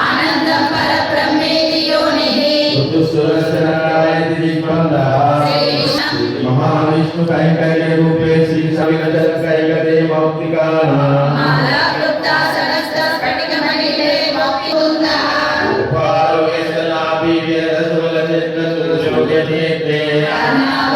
ఆనందం పరబ్రహ్మేతి యోనిహి సురసరాయతి దీపందా మహావిష్ణు కైంకర్య రూపే శ్రీ సవిగత కైకరే మౌక్తికానా विद्यते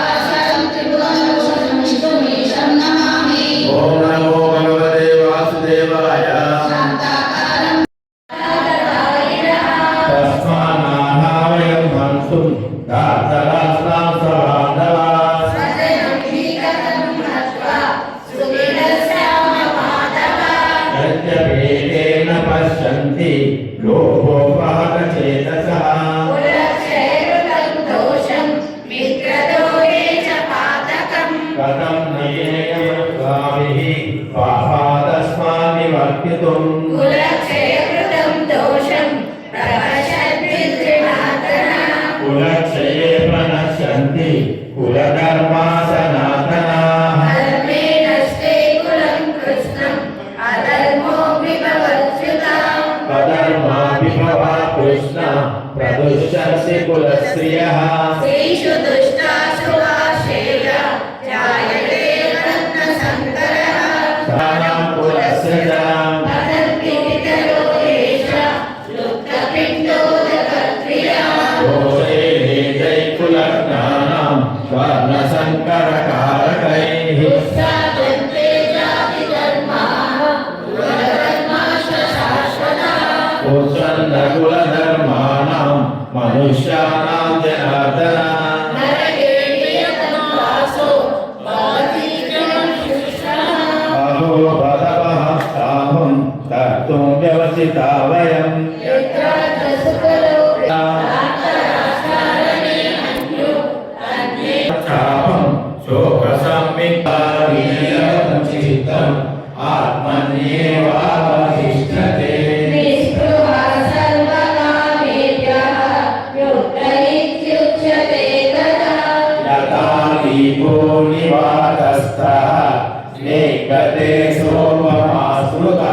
कुलधर्माणां मनुष्याणां जनार्दन अहो भगवः साहुं कर्तुं व्यवसिता वयम् शोकसंवितारीयं चित्तम् आत्मन्येवात्म निकटे सोममासृता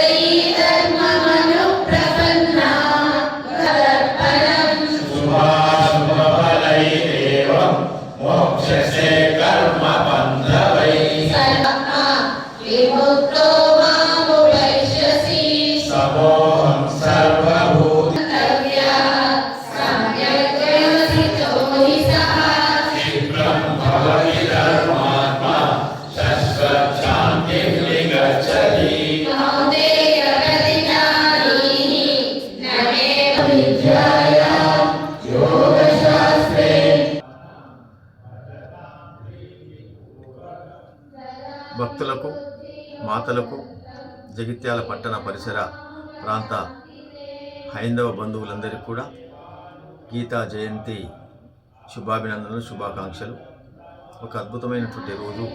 దాతలకు జగిత్యాల పట్టణ పరిసర ప్రాంత హైందవ బంధువులందరికీ కూడా గీతా జయంతి శుభాభినందనలు శుభాకాంక్షలు. ఒక అద్భుతమైనటువంటి రోజు.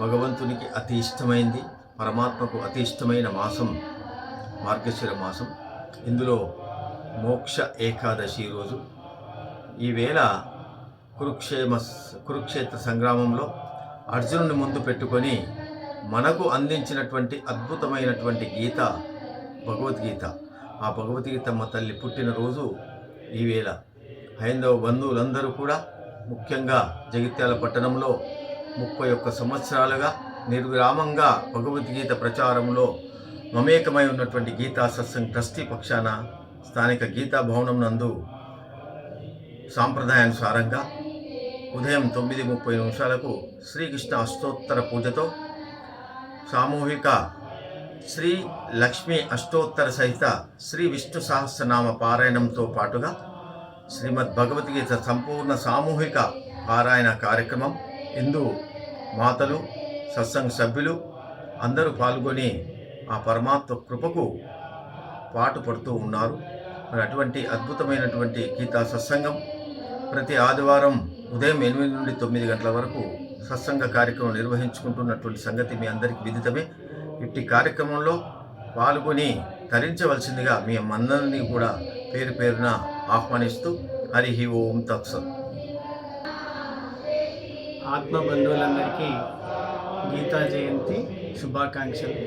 భగవంతునికి అతి ఇష్టమైంది పరమాత్మకు అతి ఇష్టమైన మాసం మార్గశిర మాసం. ఇందులో మోక్ష ఏకాదశి రోజు. ఈవేళ కురుక్షేమ కురుక్షేత్ర సంగ్రామంలో అర్జునుని ముందు పెట్టుకొని మనకు అందించినటువంటి అద్భుతమైనటువంటి గీత భగవద్గీత. ఆ భగవద్గీత మా తల్లి పుట్టినరోజు ఈవేళ హైందవ బంధువులందరూ కూడా ముఖ్యంగా జగిత్యాల పట్టణంలో ముప్పై ఒక్క సంవత్సరాలుగా నిర్విరామంగా భగవద్గీత ప్రచారంలో మమేకమై ఉన్నటువంటి గీతా సత్సంగ్ ట్రస్టీ పక్షాన స్థానిక గీతా భవనం నందు సాంప్రదాయానుసారంగా ఉదయం తొమ్మిది ముప్పై నిమిషాలకు శ్రీకృష్ణ అష్టోత్తర పూజతో సామూహిక శ్రీ లక్ష్మీ అష్టోత్తర సహిత శ్రీ విష్ణు సహస్రనామ పారాయణంతో పాటుగా శ్రీమద్ భగవద్గీత సంపూర్ణ సామూహిక పారాయణ కార్యక్రమం ఇందు మాతలు సత్సంగ సభ్యులు అందరూ పాల్గొని ఆ పరమాత్మ కృపకు పాటుపడుతూ ఉన్నారు. మరి అటువంటి అద్భుతమైనటువంటి గీతా సత్సంగం ప్రతి ఆదివారం ఉదయం ఎనిమిది నుండి తొమ్మిది గంటల వరకు సత్సంగ కార్యక్రమం నిర్వహించుకుంటున్నటువంటి సంగతి మీ అందరికీ విదితమే. ఇట్టి కార్యక్రమంలో పాల్గొని తరించవలసిందిగా మీ అందరినీ కూడా పేరు పేరున ఆహ్వానిస్తూ హరి ఓం తత్సత్ ఆత్మ బంధువులందరికీ గీతా జయంతి శుభాకాంక్షలు.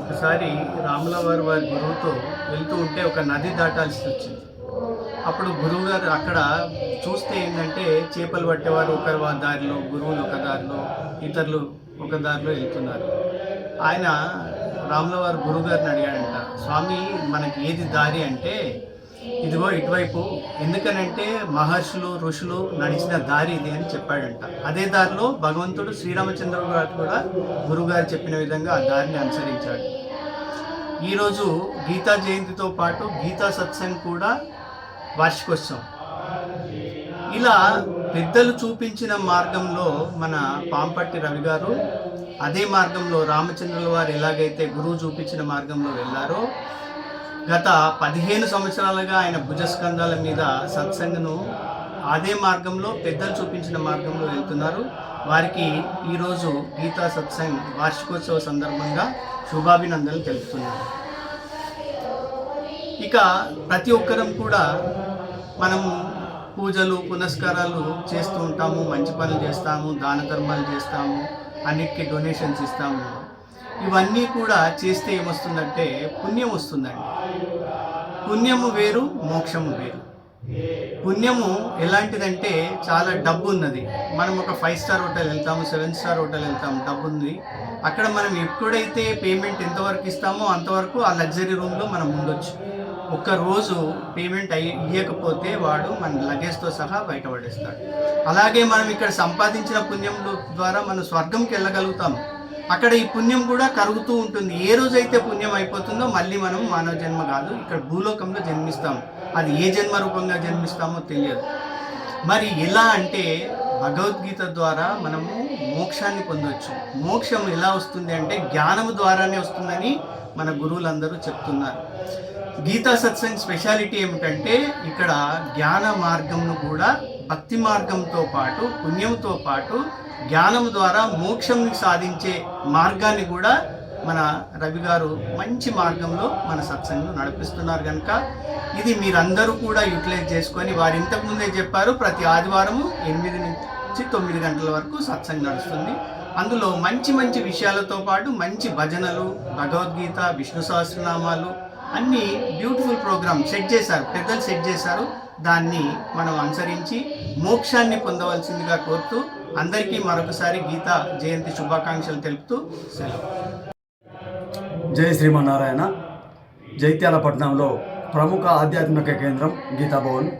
ఒకసారి రాములవారి వారి వారి గురువుతో వెళ్తూ ఉంటే ఒక నది దాటాల్సి వచ్చింది. అప్పుడు గురువు గారు అక్కడ చూస్తే ఏంటంటే చేపలు పట్టేవారు ఒక దారిలో గురువులు ఒక దారిలో ఇతరులు ఒక దారిలో వెళ్తున్నారు. ఆయన రాములవారు గురుగారిని గురువు గారిని అడిగాడంట స్వామి మనకి ఏది దారి అంటే ఇదిగో ఇటువైపు ఎందుకనంటే మహర్షులు ఋషులు నడిచిన దారి ఇది అని చెప్పాడంట. అదే దారిలో భగవంతుడు శ్రీరామచంద్రుడు గారు కూడా గురుగారు చెప్పిన విధంగా ఆ దారిని అనుసరించాడు. ఈరోజు గీతా జయంతితో పాటు గీతా సత్సంగ్ కూడా వార్షికోత్సవం. ఇలా పెద్దలు చూపించిన మార్గంలో మన పాంపట్టి రవి గారు అదే మార్గంలో రామచంద్రుల వారు ఎలాగైతే గురువు చూపించిన మార్గంలో వెళ్ళారో గత పదిహేను సంవత్సరాలుగా ఆయన భుజస్కంధాల మీద సత్సంగను అదే మార్గంలో పెద్దలు చూపించిన మార్గంలో వెళ్తున్నారు. వారికి ఈరోజు గీతా సత్సంగ్ వార్షికోత్సవ సందర్భంగా శుభాభినందనలు తెలుపుతున్నారు. ఇక ప్రతి ఒక్కరం కూడా మనము పూజలు పునస్కారాలు చేస్తూ ఉంటాము మంచి పనులు చేస్తాము దాన ధర్మాలు చేస్తాము అన్నిటికీ డొనేషన్స్ ఇస్తాము. ఇవన్నీ కూడా చేస్తే ఏమొస్తుందంటే పుణ్యం వస్తుందండి. పుణ్యము వేరు మోక్షము వేరు. పుణ్యము ఎలాంటిదంటే చాలా డబ్బు ఉన్నది మనం ఒక ఫైవ్ స్టార్ హోటల్ వెళ్తాము సెవెన్ స్టార్ హోటల్ వెళ్తాము డబ్బు ఉంది అక్కడ మనం ఎప్పుడైతే పేమెంట్ ఎంతవరకు ఇస్తామో అంతవరకు ఆ లగ్జరీ రూమ్లో మనం ఉండొచ్చు. ఒక్కరోజు పేమెంట్ అయ్యి ఇవ్వకపోతే వాడు మన లగేజ్తో సహా బయటపడేస్తాడు. అలాగే మనం ఇక్కడ సంపాదించిన పుణ్యం ద్వారా మనం స్వర్గంకి వెళ్ళగలుగుతాం. అక్కడ ఈ పుణ్యం కూడా కరుగుతూ ఉంటుంది. ఏ రోజైతే పుణ్యం అయిపోతుందో మళ్ళీ మనం మానవ జన్మ కాదు ఇక్కడ భూలోకంలో జన్మిస్తాం. అది ఏ జన్మ రూపంగా జన్మిస్తామో తెలియదు. మరి ఎలా అంటే భగవద్గీత ద్వారా మనము మోక్షాన్ని పొందవచ్చు మోక్షం ఎలా వస్తుంది అంటే జ్ఞానము ద్వారానే వస్తుందని మన గురువులందరూ చెప్తున్నారు. గీతా సత్సంగ్ స్పెషాలిటీ ఏమిటంటే ఇక్కడ జ్ఞాన మార్గంను కూడా భక్తి మార్గంతో పాటు పుణ్యంతో పాటు జ్ఞానం ద్వారా మోక్షం సాధించే మార్గాన్ని కూడా మన రవి గారు మంచి మార్గంలో మన సత్సంగం నడిపిస్తున్నారు కనుక ఇది మీరందరూ కూడా యూటిలైజ్ చేసుకొని వారు ఇంతకు ముందే చెప్పారు ప్రతి ఆదివారము ఎనిమిది నుంచి తొమ్మిది గంటల వరకు సత్సంగం నడుస్తుంది. అందులో మంచి మంచి విషయాలతో పాటు మంచి భజనలు భగవద్గీత విష్ణు సహస్రనామాలు అన్ని బ్యూటిఫుల్ ప్రోగ్రామ్ సెట్ చేశారు. పెద్దలు సెట్ చేశారు. దాన్ని మనం అనుసరించి మోక్షాన్ని పొందవలసిందిగా కోరుతూ అందరికీ మరొకసారి గీత జయంతి శుభాకాంక్షలు తెలుపుతూ సెలవు. జై శ్రీమన్నారాయణ. జైత్యాలపట్నంలో ప్రముఖ ఆధ్యాత్మిక కేంద్రం గీతాభవన్.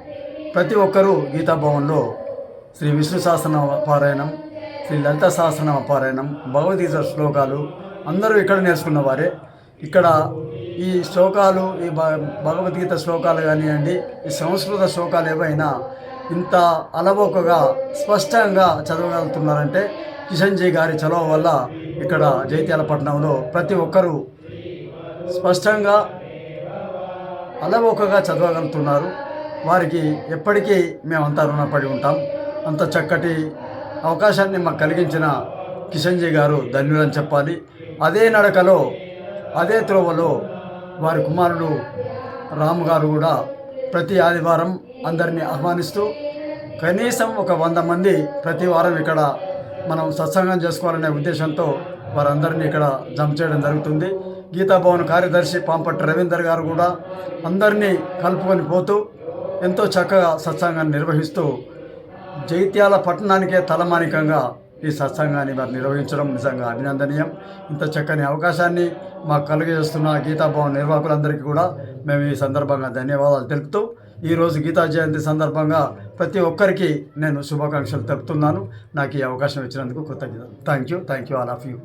ప్రతి ఒక్కరూ గీతాభవన్లో శ్రీ విష్ణు సహస్రనామ పారాయణం శ్రీ లలిత సహస్రనామ పారాయణం భగవద్గీత శ్లోకాలు అందరూ ఇక్కడ నేర్చుకున్న వారే. ఇక్కడ ఈ శ్లోకాలు ఈ భగవద్గీత శ్లోకాలు కానివ్వండి ఈ సంస్కృత శ్లోకాలు ఏవైనా ఇంత అలవోకగా స్పష్టంగా చదవగలుగుతున్నారంటే కిషన్ జీ గారి చదవ వల్ల ఇక్కడ జైత్యాలపట్నంలో ప్రతి ఒక్కరూ స్పష్టంగా అలవోకగా చదవగలుగుతున్నారు. వారికి ఎప్పటికీ మేమంతా రుణపడి ఉంటాం. అంత చక్కటి అవకాశాన్ని మాకు కలిగించిన కిషన్జీ గారు ధన్యులని చెప్పాలి. అదే నడకలో అదే త్రోవలో వారి కుమారుడు రాము గారు కూడా ప్రతి ఆదివారం అందరినీ ఆహ్వానిస్తూ కనీసం ఒక వంద మంది ప్రతి వారం ఇక్కడ మనం సత్సంగం చేసుకోవాలనే ఉద్దేశంతో వారందరినీ ఇక్కడ జమ చేయడం జరుగుతుంది. గీతాభవన్ కార్యదర్శి పాంపట్టి రవీందర్ గారు కూడా అందరినీ కలుపుకొని పోతూ ఎంతో చక్కగా సత్సంగాన్ని నిర్వహిస్తూ జైత్యాల పట్టణానికే తలమానికంగా ఈ సత్సంగాన్ని మరి నిర్వహించడం నిజంగా అభినందనీయం. ఇంత చక్కని అవకాశాన్ని మాకు కలుగజేస్తున్న గీతాభవన్ నిర్వాహకులందరికీ కూడా మేము ఈ సందర్భంగా ధన్యవాదాలు తెలుపుతూ ఈరోజు గీతా జయంతి సందర్భంగా ప్రతి ఒక్కరికి నేను శుభాకాంక్షలు తెలుపుతున్నాను. నాకు ఈ అవకాశం ఇచ్చినందుకు కృతజ్ఞత thank you thank you all of you